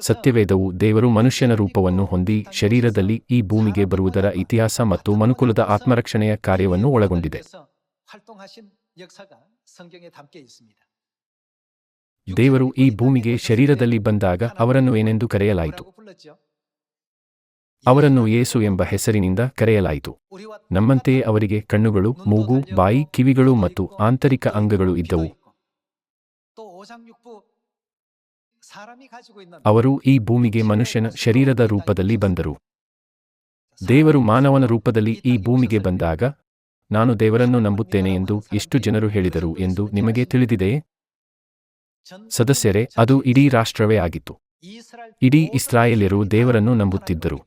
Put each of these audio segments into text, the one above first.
ಸತ್ಯವೇದವು ದೇವರು ಮನುಷ್ಯನ ರೂಪವನ್ನು ಹೊಂದಿ ಶರೀರದಲ್ಲಿ ಈ ಭೂಮಿಗೆ ಬರುವುದರ ಇತಿಹಾಸ ಮತ್ತು ಮನುಕುಲದ ಆತ್ಮರಕ್ಷಣೆಯ ಕಾರ್ಯವನ್ನು ಒಳಗೊಂಡಿದೆ. ದೇವರು ಈ ಭೂಮಿಗೆ ಶರೀರದಲ್ಲಿ ಬಂದಾಗ ಅವರನ್ನು ಏನೆಂದು ಕರೆಯಲಾಯಿತು? ಅವರನ್ನು ಏಸು ಎಂಬ ಹೆಸರಿನಿಂದ ಕರೆಯಲಾಯಿತು. ನಮ್ಮಂತೆಯೇ ಅವರಿಗೆ ಕಣ್ಣುಗಳು, ಮೂಗು, ಬಾಯಿ, ಕಿವಿಗಳು ಮತ್ತು ಆಂತರಿಕ ಅಂಗಗಳು ಇದ್ದವು. ಅವರು ಈ ಭೂಮಿಗೆ ಮನುಷ್ಯನ ಶರೀರದ ರೂಪದಲ್ಲಿ ಬಂದರು. ದೇವರು ಮಾನವನ ರೂಪದಲ್ಲಿ ಈ ಭೂಮಿಗೆ ಬಂದಾಗ ನಾನು ದೇವರನ್ನು ನಂಬುತ್ತೇನೆ ಎಂದು ಎಷ್ಟು ಜನರು ಹೇಳಿದರು ಎಂದು ನಿಮಗೆ ತಿಳಿದಿದೆಯೇ ಸದಸ್ಯರೇ ಅದು ಇಡೀ ರಾಷ್ಟ್ರವೇ ಆಗಿತ್ತು. ಇಡೀ ಇಸ್ರಾಯೇಲ್ಯರು ದೇವರನ್ನು ನಂಬುತ್ತಿದ್ದರು.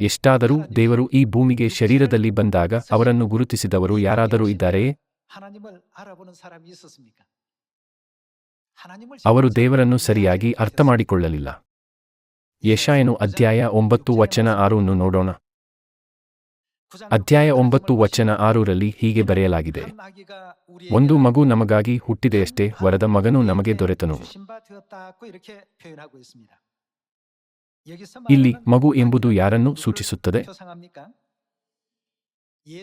ಎಷ್ಟಾದರೂ ದೇವರು ಈ ಭೂಮಿಗೆ ಶರೀರದಲ್ಲಿ ಬಂದಾಗ ಅವರನ್ನು ಗುರುತಿಸಿದವರು ಯಾರಾದರೂ ಇದ್ದಾರೆಯೇ? ಅವರು ದೇವರನ್ನು ಸರಿಯಾಗಿ ಅರ್ಥ ಮಾಡಿಕೊಳ್ಳಲಿಲ್ಲ ಯಶಾಯನು ಅಧ್ಯಾಯ ಒಂಬತ್ತು ವಚನ ಆರನ್ನು ನೋಡೋಣ. ಅಧ್ಯಾಯ ಒಂಬತ್ತು ವಚನ ಆರರಲ್ಲಿ ಹೀಗೆ ಬರೆಯಲಾಗಿದೆ. ಒಂದು ಮಗು ನಮಗಾಗಿ ಹುಟ್ಟಿದೆಯಷ್ಟೇ ವರದ ಮಗನು ನಮಗೆ ದೊರೆತನು. ಇಲ್ಲಿ ಮಗು ಎಂಬುದು ಯಾರನ್ನು ಸೂಚಿಸುತ್ತದೆ?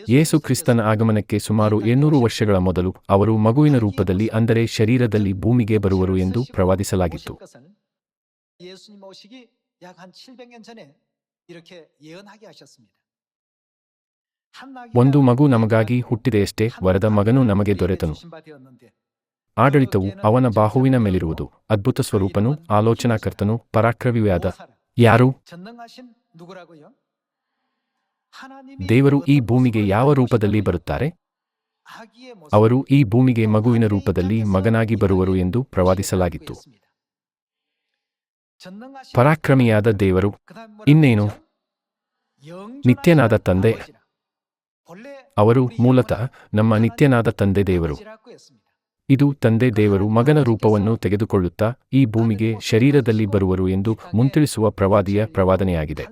ಯೇಸು ಕ್ರಿಸ್ತನ ಆಗಮನಕ್ಕೆ ಸುಮಾರು ಏಳ್ನೂರು ವರ್ಷಗಳ ಮೊದಲು ಅವರು ಮಗುವಿನ ರೂಪದಲ್ಲಿ, ಅಂದರೆ ಶರೀರದಲ್ಲಿ ಭೂಮಿಗೆ ಬರುವರು ಎಂದು ಪ್ರವಾದಿಸಲಾಗಿತ್ತು. ಒಂದು ಮಗು ನಮಗಾಗಿ ಹುಟ್ಟಿದೆಯಷ್ಟೇ ವರದ ಮಗನು ನಮಗೆ ದೊರೆತನು. ಆಡಳಿತವು ಅವನ ಬಾಹುವಿನ ಮೇಲಿರುವುದು, ಅದ್ಭುತ ಸ್ವರೂಪನು ಆಲೋಚನಾಕರ್ತನು ಪರಾಕ್ರವಿಯಾದ. ಯಾರು? ದೇವರು ಈ ಭೂಮಿಗೆ ಯಾವ ರೂಪದಲ್ಲಿ ಬರುತ್ತಾರೆ? ಅವರು ಈ ಭೂಮಿಗೆ ಮಗುವಿನ ರೂಪದಲ್ಲಿ ಮಗನಾಗಿ ಬರುವರು ಎಂದು ಪ್ರವಾದಿಸಲಾಗಿತ್ತು. ಪರಾಕ್ರಮಿಯಾದ ದೇವರು ಇನ್ನೇನು? ನಿತ್ಯನಾದ ತಂದೆ. ಅವರು ಮೂಲತಃ ನಮ್ಮ ನಿತ್ಯನಾದ ತಂದೆ ದೇವರು. ಇದು ತಂದೆ ದೇವರು ಮಗನ ರೂಪವನ್ನು ತೆಗೆದುಕೊಳ್ಳುತ್ತಾ ಈ ಭೂಮಿಗೆ ಶರೀರದಲ್ಲಿ ಬರುವರು ಎಂದು ಮುಂತಿಳಿಸುವ ಪ್ರವಾದಿಯ ಪ್ರವಾದನೆಯಾಗಿದೆ.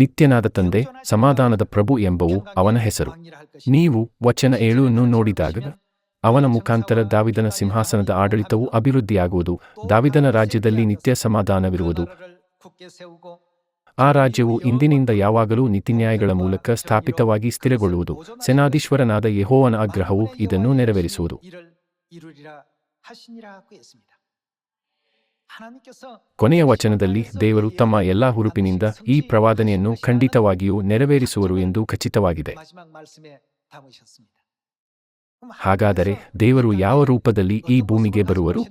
ನಿತ್ಯನಾದ ತಂದೆ, ಸಮಾಧಾನದ ಪ್ರಭು ಎಂಬವು ಅವನ ಹೆಸರು. ನೀವು ವಚನ ಏಳುವನ್ನು ನೋಡಿದಾಗ ಅವನ ಮುಖಾಂತರ ದಾವಿದನ ಸಿಂಹಾಸನದ ಆಡಳಿತವು ಅಭಿವೃದ್ಧಿಯಾಗುವುದು, ದಾವಿದನ ರಾಜ್ಯದಲ್ಲಿ ನಿತ್ಯ ಸಮಾಧಾನವಿರುವುದು. ಆ ರಾಜ್ಯವು ಇಂದಿನಿಂದ ಯಾವಾಗಲೂ ನೀತಿನ್ಯಾಯಗಳ ಮೂಲಕ ಸ್ಥಾಪಿತವಾಗಿ ಸ್ಥಿರಗೊಳ್ಳುವುದು. ಸೇನಾಧೀಶ್ವರನಾದ ಯಹೋವನ ಆಗ್ರಹವು ಇದನ್ನು ನೆರವೇರಿಸುವುದು. ಕೊನೆಯ ವಚನದಲ್ಲಿ ದೇವರು ತಮ್ಮ ಎಲ್ಲಾ ಹುರುಪಿನಿಂದ ಈ ಪ್ರವಾದನೆಯನ್ನು ಖಂಡಿತವಾಗಿಯೂ ನೆರವೇರಿಸುವರು ಎಂದು ಖಚಿತವಾಗಿದೆ. ಹಾಗಾದರೆ ದೇವರು ಯಾವ ರೂಪದಲ್ಲಿ ಈ ಭೂಮಿಗೆ ಬರುವರು?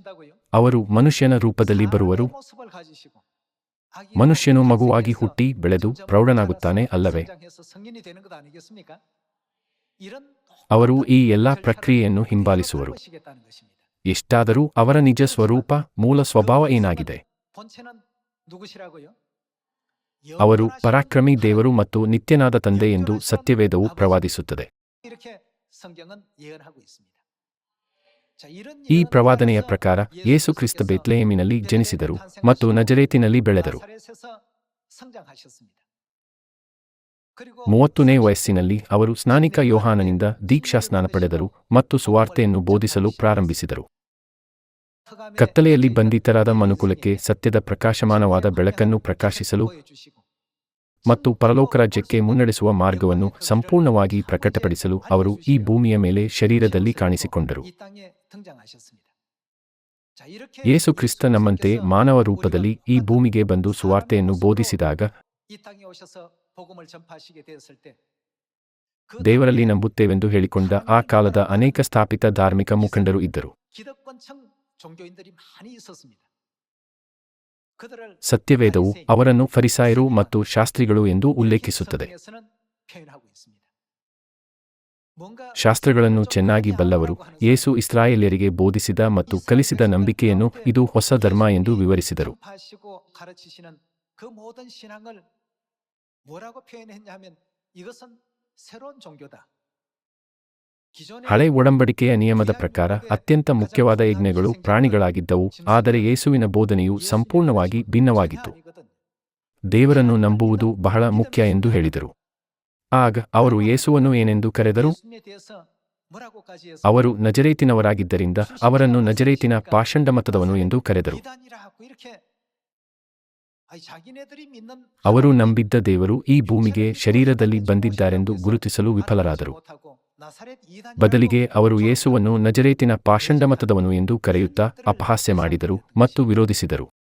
ಅವರು ಮನುಷ್ಯನ ರೂಪದಲ್ಲಿ ಬರುವರು? ಮನುಷ್ಯನು ಮಗುವಾಗಿ ಹುಟ್ಟಿ ಬೆಳೆದು ಪ್ರೌಢನಾಗುತ್ತಾನೆ ಅಲ್ಲವೇ? ಅವರು ಈ ಎಲ್ಲಾ ಪ್ರಕ್ರಿಯೆಯನ್ನು ಹಿಂಬಾಲಿಸುವರು? ಎಷ್ಟಾದರೂ ಅವರ ನಿಜ ಸ್ವರೂಪ, ಮೂಲ ಸ್ವಭಾವ ಏನಾಗಿದೆ? ಅವರು ಪರಾಕ್ರಮಿ ದೇವರು ಮತ್ತು ನಿತ್ಯನಾದ ತಂದೆ ಎಂದು ಸತ್ಯವೇದವು ಪ್ರವಾದಿಸುತ್ತದೆ. ಈ ಪ್ರವಾದನೆಯ ಪ್ರಕಾರ ಯೇಸು ಕ್ರಿಸ್ತ ಬೇತ್ಲೆಯೇಮಿನಲ್ಲಿ ಜನಿಸಿದರು ಮತ್ತು ನಜರೇತಿನಲ್ಲಿ ಬೆಳೆದರು. ಮೂವತ್ತನೇ ವಯಸ್ಸಿನಲ್ಲಿ ಅವರು ಸ್ನಾನಿಕ ಯೋಹಾನನಿಂದ ದೀಕ್ಷಾ ಸ್ನಾನ ಪಡೆದರು ಮತ್ತು ಸುವಾರ್ತೆಯನ್ನು ಬೋಧಿಸಲು ಪ್ರಾರಂಭಿಸಿದರು. ಕತ್ತಲೆಯಲ್ಲಿ ಬಂಧಿತರಾದ ಮನುಕುಲಕ್ಕೆ ಸತ್ಯದ ಪ್ರಕಾಶಮಾನವಾದ ಬೆಳಕನ್ನು ಪ್ರಕಾಶಿಸಲು ಮತ್ತು ಪರಲೋಕ ರಾಜ್ಯಕ್ಕೆ ಮುನ್ನಡೆಸುವ ಮಾರ್ಗವನ್ನು ಸಂಪೂರ್ಣವಾಗಿ ಪ್ರಕಟಪಡಿಸಲು ಅವರು ಈ ಭೂಮಿಯ ಮೇಲೆ ಶರೀರದಲ್ಲಿ ಕಾಣಿಸಿಕೊಂಡರು. ಯೇಸು ಕ್ರಿಸ್ತ ನಮ್ಮಂತೆ ಮಾನವ ರೂಪದಲ್ಲಿ ಈ ಭೂಮಿಗೆ ಬಂದು ಸುವಾರ್ತೆಯನ್ನು ಬೋಧಿಸಿದಾಗ ದೇವರಲ್ಲಿ ನಂಬುತ್ತೇವೆಂದು ಹೇಳಿಕೊಂಡ ಆ ಕಾಲದ ಅನೇಕ ಸ್ಥಾಪಿತ ಧಾರ್ಮಿಕ ಮುಖಂಡರು ಇದ್ದರು. ಸತ್ಯವೇದವು ಅವರನ್ನು ಫರಿಸಾಯರು ಮತ್ತು ಶಾಸ್ತ್ರಿಗಳು ಎಂದು ಉಲ್ಲೇಖಿಸುತ್ತದೆ ಶಾಸ್ತ್ರಗಳನ್ನು ಚೆನ್ನಾಗಿ ಬಲ್ಲವರು ಯೇಸು ಇಸ್ರಾಯೇಲ್ಯರಿಗೆ ಬೋಧಿಸಿದ ಮತ್ತು ಕಲಿಸಿದ ನಂಬಿಕೆಯನ್ನು ಇದು ಹೊಸ ಧರ್ಮ ಎಂದು ವಿವರಿಸಿದರು ಹಳೆ ಒಡಂಬಡಿಕೆಯ ನಿಯಮದ ಪ್ರಕಾರ ಅತ್ಯಂತ ಮುಖ್ಯವಾದ ಯಜ್ಞಗಳು ಪ್ರಾಣಿಗಳಾಗಿದ್ದವು, ಆದರೆ ಯೇಸುವಿನ ಬೋಧನೆಯು ಸಂಪೂರ್ಣವಾಗಿ ಭಿನ್ನವಾಗಿತ್ತು. ದೇವರನ್ನು ನಂಬುವುದು ಬಹಳ ಮುಖ್ಯ ಎಂದು ಹೇಳಿದರು. ಆಗ ಅವರು ಯೇಸುವನ್ನು ಏನೆಂದು ಕರೆದರು? ಅವರು ನಜರೇತಿನವರಾಗಿದ್ದರಿಂದ ಅವರನ್ನು ನಜರೇತಿನ ಪಾಷಂಡ ಮತದವನು ಎಂದು ಕರೆದರು. ಅವರು ನಂಬಿದ್ದ ದೇವರು ಈ ಭೂಮಿಗೆ ಶರೀರದಲ್ಲಿ ಬಂದಿದ್ದಾರೆಂದು ಗುರುತಿಸಲು ವಿಫಲರಾದರು. ಬದಲಿಗೆ ಅವರು ಯೇಸುವನ್ನು ನಜರೇತಿನ ಪಾಷಂಡಮತದವನು ಎಂದು ಕರೆಯುತ್ತಾ ಅಪಹಾಸ್ಯ ಮಾಡಿದರು ಮತ್ತು ವಿರೋಧಿಸಿದರು.